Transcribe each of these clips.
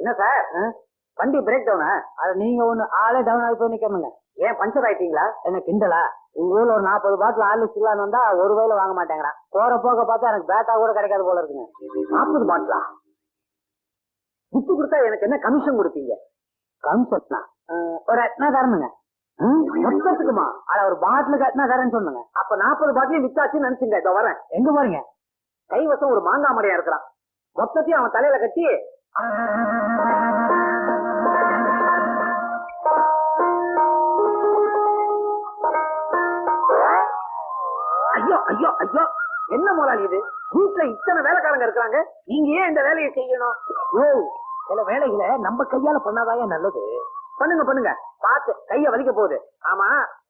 என்ன சார் வண்டி பிரேக் டவுனா அது நீங்க ஒண்ணு ஆளே டவுன் ஆகி போய் நிக்கணுங்க ஏன் பஞ்சர் ஆயிட்டீங்களா? என்ன கிண்டலா? உங்க ஊர்ல ஒரு நாற்பது பாட்டில் ஆளு சில்லான்னு வந்தா ஒரு வயல வாங்க மாட்டேங்கிறான். போற போக பார்த்தா எனக்கு பேட்டா கூட கிடைக்காது போல இருக்குங்க. நாற்பது பாட்டிலா வித்து கொடுத்தா எனக்கு என்ன கமிஷன் கொடுப்பீங்க? கம்சட்னா ஒரு எட்னா தரணுங்க. மொத்தத்துக்குமா? அட ஒரு பாட்டிலுக்கு எட்னா தரேன்னு சொன்னுங்க. அப்ப நாற்பது பாட்டிலையும் வித்தாச்சுன்னு நினைச்சுங்க. இதோ வரேன். எங்க போறீங்க? கைவசம் ஒரு மாங்காய் மடையா இருக்கிறான். மொத்தத்தையும் அவன் தலையில கட்டி ஐயோ ஐயோ. என்ன முதலாளி இது? வீட்டுல இத்தனை வேலைக்காரங்க இருக்காங்க நீங்க ஏன் இந்த வேலையை செய்யணும்? ஓ சில வேலைகளை நம்ம கையால பண்ணாதாயா நல்லது? பண்ணுங்க பண்ணுங்க. பார்த்து கைய வலிக்க போகுது. ஆமா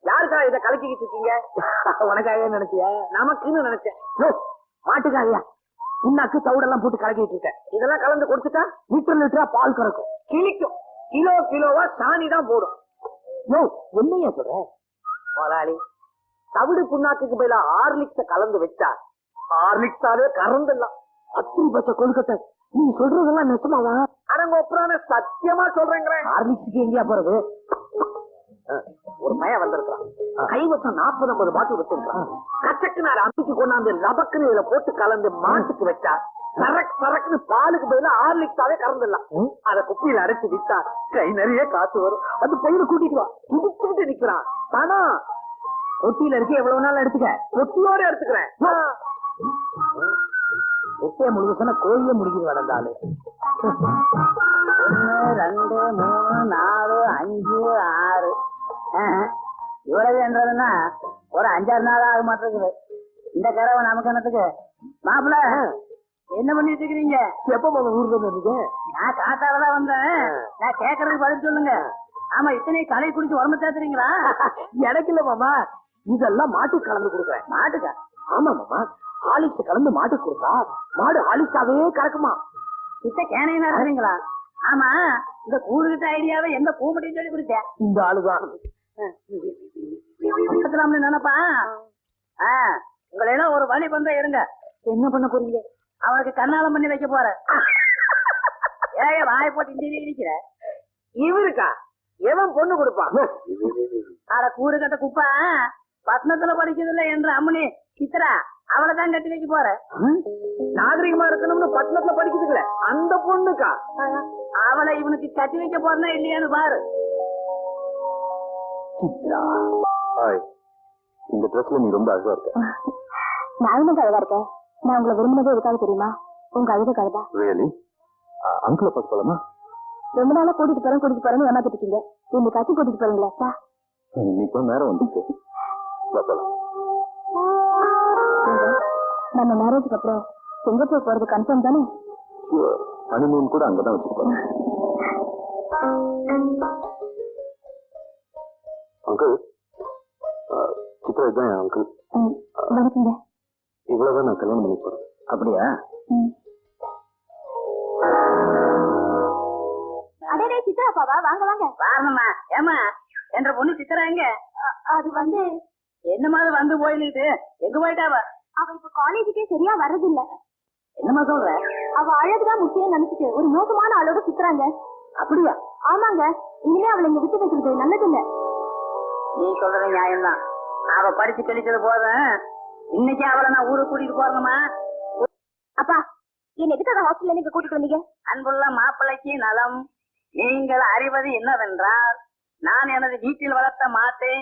யாருக்கா இதை கலக்கிக்கிட்டு இருக்கீங்க? உனக்காக நினைச்சிய? நமக்குன்னு நினைச்சேன். ஓ மாட்டுக்காரியா. புண்ணாக்கு தவிடெல்லாம் போட்டு கலக்கிட்டு இருக்கேன். இதெல்லாம் கலந்து கொடுத்துட்டா லிட்டர் லிட்டரா பால் கறக்கும். கிளிக்கும் கிலோ கிலோவா சாணி தான் போடும். ஓ என்னையா சொல்ற? முதலாளி தவிடு புண்ணாக்குக்கு பதிலா ஹார்லிக்ஸ கலந்து வச்சா. ஹார்லிக்ஸாவே கறந்துடலாம் அத்திரி பச்சை கொழுக்கட்டை. நீ சொல்றதெல்லாம் நெசமாவா அடங்கொப்புறான சத்தியமா சொல்றேங்கிறேன். ஹார்லிக்ஸுக்கு எங்கேயா போறது? ஒரு பையன் வந்திருக்கான் கைவசம் நாற்பது ஐம்பது பாட்டில் வச்சிருக்கான் கச்சக்கு நான் அம்பிக்கு கொண்டாந்து லபக்குன்னு இதுல போட்டு கலந்து மாட்டுக்கு வச்சா சரக்கு சரக்குன்னு பாலுக்கு பதிலா ஹார்லிக்ஸாவே கறந்துடலாம். அத குப்பியில அடைச்சு வித்தா கை நிறைய காசு வரும். அந்த பையனை கூட்டிட்டு வா. துடிச்சுக்கிட்டு நிக்கிறான். பணம் ஒட்டியில இருக்கு எவ்வளவு நாள் எடுத்துக்க? ஒட்டியோட எடுத்துக்கிறேன். ஒட்டிய முழுசுனா கோழிய முடிக்கிது வளர்ந்தாலு. ஒன்னு ரெண்டு மூணு நாலு அஞ்சு ஆறு. இவ்வளவு என்றதுன்னா ஒரு அஞ்சாறு நாள் ஆக மாட்டேங்குது. இந்த கரவை நமக்கு என்னத்துக்கு? மாப்பிள என்ன பண்ணிட்டு இருக்கிறீங்க? எப்ப ஊர்ல இருந்து வந்தீங்க? நான் காட்டால தான் வந்தேன். நான் கேக்குறதுக்கு பதில் சொல்லுங்க. ஆமா இத்தனை களை குடிச்சு உடம்பு சேர்த்துறீங்களா? எனக்கு இல்ல மாமா. இதெல்லாம் மாட்டுக்கு கலந்து கொடுக்குறேன். மாட்டுக்கா? ஆமா மாமா. ஹாலிக்ஸ் கலந்து மாட்டுக்கு கொடுத்தா மாடு ஹாலிக்ஸாவே கறக்குமா? இத்த கேனையா இருக்கிறீங்களா? ஆமா. இந்த கூடுகிட்ட ஐடியாவை எந்த கூமட்டின்னு சொல்லி கொடுத்தேன். இந்த ஆளுதான். பக்கத்துலாம்னு நினைப்பா ஆ, உங்களை எல்லாம் ஒரு வழி பந்தம் இருங்க என்ன பண்ண போறீங்க? அவனுக்கு கண்ணாலம் பண்ணி வைக்க போறேன். ஏன் வாய் போட்டு இந்த இருக்கிற இவருக்கா? எவன் பொண்ணு கொடுப்பான்? அட கூடு கட்ட குப்பா. பட்டணத்துல படிக்கிறதில்ல என்ற அம்மனி சித்ரா அவளை தான் கட்டி வைக்க போற நாகரிகமா இருக்கணும்னு பட்டணத்துல படிக்குதுங்களே அந்த பொண்ணுக்கா? அவளை இவனுக்கு கட்டி வைக்க போறனா இல்லையான்னு பாரு. ஹாய். இந்த ட்ரெஸ்ல நீ ரொம்ப அழகா இருக்க. நானும் அழகா இருக்கேன்? நான் உங்களை விரும்பினதே இருக்காது தெரியுமா? உங்க அழகு கழுதா ரியலி அங்கிளை பார்த்து போலாமா? ரொம்ப நாளா கூட்டிட்டு போறேன் கூட்டிட்டு போறேன்னு ஏமாத்திட்டு இருக்கீங்க. காட்சி கூட்டிட்டு போறீங்களா இன்னைக்கு நேரம் வந்துச்சு. வா போலாம் நம்ம மேரேஜ்க்கு அப்புறம் சிங்கப்பூர் போறது கன்ஃபார்ம் தானே? ஹனிமூன் கூட அங்கதான் வச்சுருப்பாங்க. அங்கிள் சித்ரா இதுதான் என் அங்கிள் வணக்கங்க. இவ்வளவுதான் நான் கல்யாணம் பண்ணி போறேன். அப்படியா. அடே சித்ரா அப்பாவா வாங்க வாங்க. வாரணமா? ஏமா என்ற பொண்ணு சித்ரா எங்க? அது வந்து என்னமா அது வந்து போயிட்டு எங்க போயிட்டாவ? அவ இப்ப காலேஜுக்கே சரியா வர்றதில்ல. என்னமா சொல்ற? அவ அழகுதான் முக்கியம் நினைச்சிட்டு ஒரு மோசமான ஆளோட சுத்துறாங்க. அப்படியா? ஆமாங்க. இனிமே அவளை இங்க விட்டு வைக்கிறது நல்லது இல்ல நீ சொல்றது நியாயம்தான். அவ படிச்சு கழிச்சது போதும். இன்னைக்கு அவளை நான் ஊருக்கு கூட்டிட்டு போறணுமா? அப்பா என்ன எதுக்காக ஹாஸ்டல்ல நீங்க கூட்டிட்டு வந்தீங்க? அன்புள்ள மாப்பிள்ளைக்கு நலம். நீங்கள் அறிவது என்னவென்றால் நான் எனது வீட்டில் வளர்த்த மாட்டை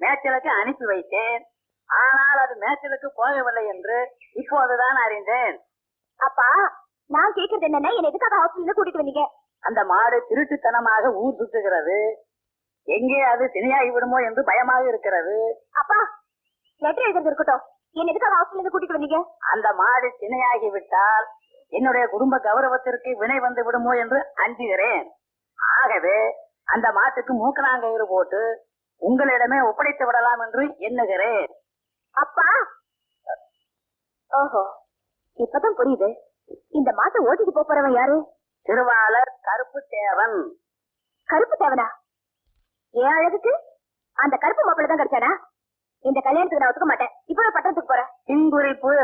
மேய்ச்சலுக்கு அனுப்பி வைத்தேன். ஆனால் அது மேய்ச்சலுக்கு போகவில்லை என்று இப்போதுதான் அறிந்தேன். அப்பா நான் கேக்குறது என்னன்னா என்ன எதுக்காக ஹாஸ்டல்ல கூட்டிட்டு வந்தீங்க? அந்த மாடு திருட்டுத்தனமாக ஊர் சுற்றுகிறது. எங்கே அது சினையாகி விடுமோ என்று பயமாக இருக்கிறது. அப்பா லெட்டர் எழுதுறது இருக்கட்டும். என்ன எதுக்காக ஹாஸ்டல்ல கூட்டிட்டு வந்தீங்க? அந்த மாடு சினையாகி விட்டால் என்னுடைய குடும்ப கௌரவத்திற்கு வினை வந்து விடுமோ என்று அஞ்சுகிறேன். ஆகவே அந்த மாட்டுக்கு மூக்கணாங்கயிறு போட்டு உங்களிடமே ஒப்படைத்து விடலாம் என்று எண்ணுகிறேன். அப்பா! ஓஹோ இப்பதான் புரியுது. இந்த மாட்டை ஓட்டிட்டு போறவன் யாரு? திருவாளர் கருப்பு தேவன் கருப்பு தேவனா ஏன் அழகுக்கு? அந்த கருப்பு மாப்பிள்ள தான் கிடைச்சானா? இந்த கல்யாணத்துக்கு நான் ஒத்துக்க மாட்டேன். இப்பவே பட்டணத்துக்கு போறேன். பின்குறிப்பு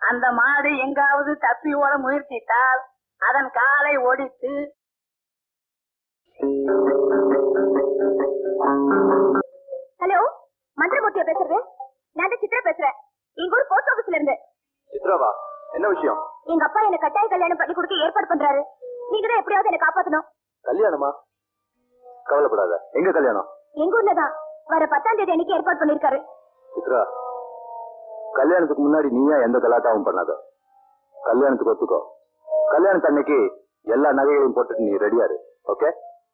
அந்த மாடு எங்காவது தப்பி ஓட முயற்சித்தால் அதன் காலை ஒடித்து ஹலோ மந்திரமூர்த்தியா பேசுறது? நான் தான் சித்ரா பேசுறேன். எங்க ஊர் போஸ்ட் ஆபீஸ்ல இருந்து. சித்ராவா? என்ன விஷயம்? எங்க அப்பா என்ன கட்டாய கல்யாணம் பண்ணி கொடுக்க ஏற்பாடு பண்றாரு. நீங்க தான் எப்படியாவது என்ன காப்பாத்தணும். கல்யாணமா? கவலைப்படாத. எங்க கல்யாணம்? எங்க ஊர்ல தான். வர பத்தாம் தேதி அன்னைக்கு ஏற்பாடு பண்ணிருக்காரு சித்ரா கல்யாணத்துக்கு முன்னாடி நீயா எந்த கலாட்டாவும் பண்ணாத. கல்யாணத்துக்கு ஒத்துக்கோ. கல்யாணத்து அன்னைக்கு எல்லா நகைகளையும் போட்டுட்டு நீ ரெடியா இரு. ஓகே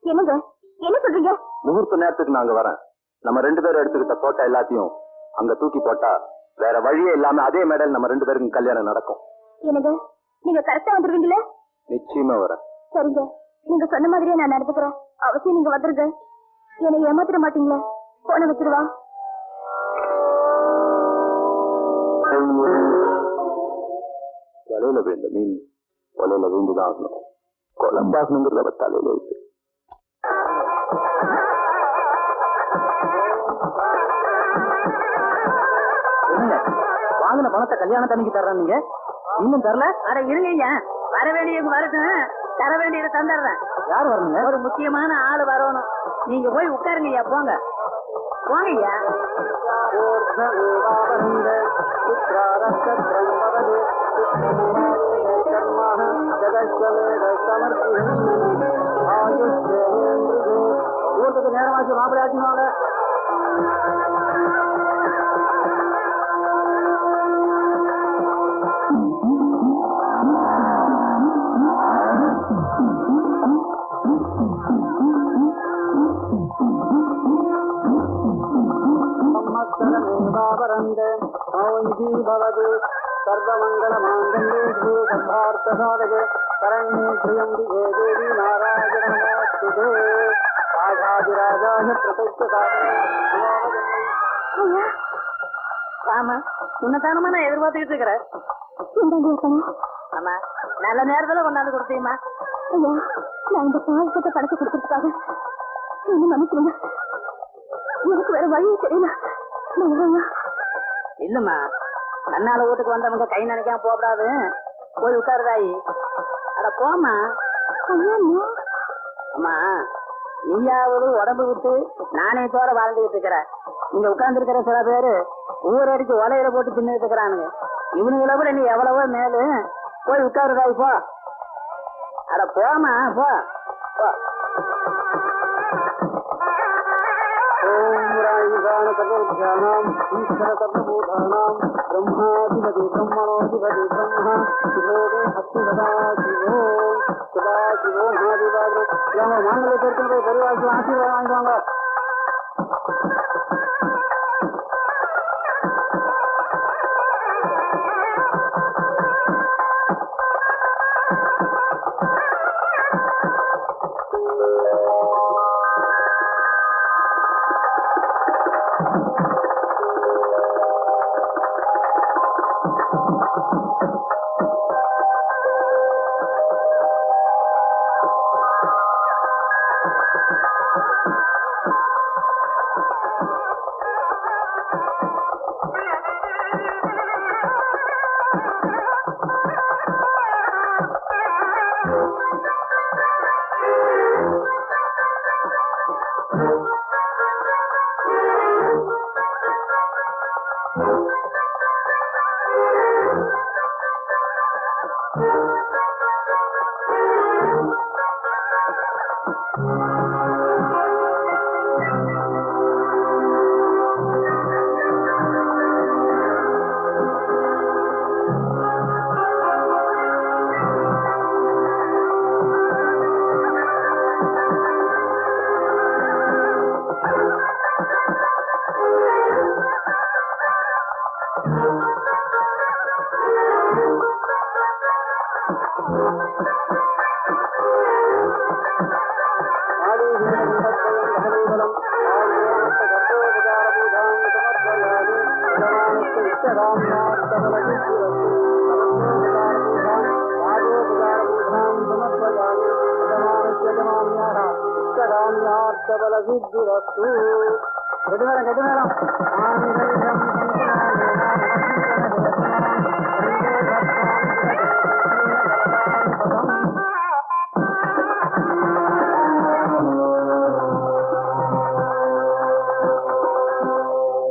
என்னங்க? என்ன சொல்றீங்க? முகூர்த்த நேரத்துக்கு நான் அங்க வரேன். நம்ம ரெண்டு பேரும் எடுத்துக்கிட்ட போட்டோ எல்லாத்தையும் அங்க தூக்கி போட்டா வேற வழியே இல்லாம அதே மேடல் நம்ம ரெண்டு பேருக்கும் கல்யாணம் நடக்கும். என்னங்க? நீங்க கரெக்டா வந்துருவீங்களே நிச்சயமா வரேன். சரிங்க. நீங்க சொன்ன மாதிரியே நான் நடந்துக்கிறேன். அவசியம் நீங்க வந்துருங்க. என்னை ஏமாத்திட மாட்டீங்களே? போன வச்சிருவா. வலையில விழுந்த மீன் வலையில விழுந்துதான் ஆகணும். குழம்பாகணுங்கிறத தலையில இருக்கு என்ன வாங்கின பணத்தை கல்யாண தண்ணிக்கு தர்றேன் நீங்க. இன்னும் தரல? அட இருங்க ஐயா வர வேண்டியது வரட்டும் தர வேண்டியதை தந்துடுறேன். யார் வரணுங்க? ஒரு முக்கியமான ஆளு வரணும். நீங்க போய் உட்காருங்க ஐயா போங்க போங்க ஐயா நேரமாச்சு மாப்பிள்ளையாச்சுன்னு வாங்க. भवतु सर्वमङ्गलमाङ्गल्ये श्री सद्धार्थसाधके शरण्ये त्र्यम्बिके देवी नारायण ராஜாதிராஜாக பிரசைத்த ஆமா உன்னதானமா நான் எதிர்பார்த்துக்கிட்டு இருக்கிறேன்? ஆமா நல்ல நேரத்துல கொண்டாந்து கொடுத்தீங்கம்மா. ஐயா நான் இந்த பாவப்பட்ட படத்தை கொடுத்துருக்காங்க நீங்க மன்னிக்கிறீங்க எனக்கு வேற வழியே தெரியல. இல்லம்மா கண்ணால வீட்டுக்கு வந்தவங்க கை நினைக்காம போகக்கூடாது. போய் உட்காருதாயி. அட போமா அம்மா நீயாவது உடம்பு விட்டு நானே தோற வாழ்ந்துகிட்டு இருக்கிறேன். இங்க உட்கார்ந்து இருக்கிற சில பேரு ஊரடிக்கு ஒலையில போட்டு தின்னுட்டு இருக்கிறானுங்க. இவனுங்களை கூட நீ எவ்வளவோ மேலு. போய் உட்காருதாய் போ. அட போமா போ. ீஷாணாம் ஈஸ்வர கர்மபூதானாம் பிரம்மாதிபதி பிரம்மணோதிபதி பிரம்மா சிவோதே ஹஸ்தி சதா சதாசிவம் நாமலை சேர்த்து போய் பெரியவாசி ஆசீர்வாதம் வாங்கிக்கோங்க மாங்கல்ய பேருக்கு போய் பரிவாரத்தில் ஆசீர்வாதம் வாங்கிடுவாங்க கெட்டுமேரம் கெட்டுமேரம்